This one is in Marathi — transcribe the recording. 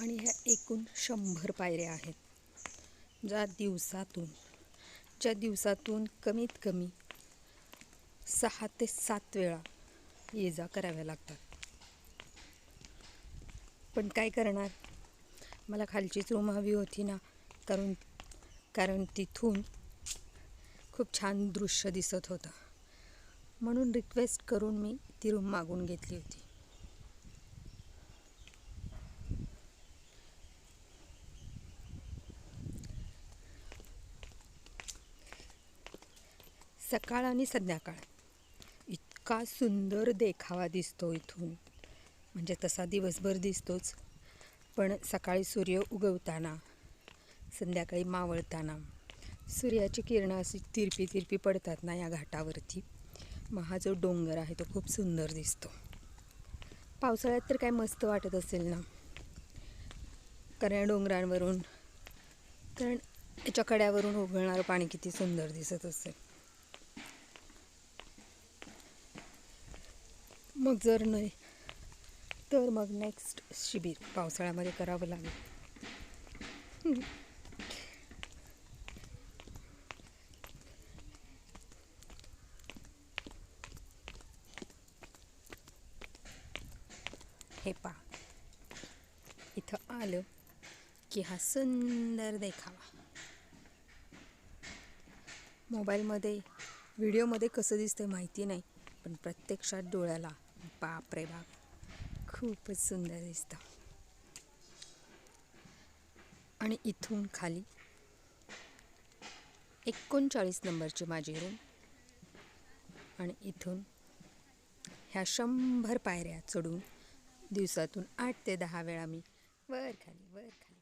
आणि ह्या एकूण शंभर पायऱ्या आहेत. ज्या दिवसातून ज्या दिवसातून कमीत कमी सहा ते सात वेळा ये जा कराव्या लागतात. पण काय करणार? मला खालचीच रूम हवी होती ना कारण कारण तिथून खूप छान दृश्य दिसत होतं. म्हणून रिक्वेस्ट करून मी ती रूम मागून घेतली होती. सकाळ आणि संध्याकाळ. इतका सुंदर देखावा दिसतो इथून. म्हणजे तसा दिवसभर दिसतोच. पण सकाळी सूर्य उगवताना संध्याकाळी मावळताना सूर्याची किरणं अशी तिरपी तिरपी पडतात ना या घाटावरती. मग हा जो डोंगर आहे तो खूप सुंदर दिसतो. पावसाळ्यात तर काय मस्त वाटत असेल ना? कारण या डोंगरांवरून कारण याच्या कड्यावरून उघळणारं पाणी किती सुंदर दिसत असेल. मग जर नाही तर मग नेक्स्ट शिबिर पावसाळ्यामध्ये करावं लागेल. हे पा इथं आलं की हा सुंदर देखावा. मोबाईलमध्ये व्हिडिओमध्ये कसं दिसतं माहिती नाही पण प्रत्यक्षात डोळ्याला बाप रे बाप. खूपच सुंदर दिसतं. आणि इथून खाली एकोणचाळीस नंबरची माझी रूम आणि इथून ह्या शंभर पायऱ्या चढून दिवसातून आठ ते दहा वेळा मी वर खाली वर खाली.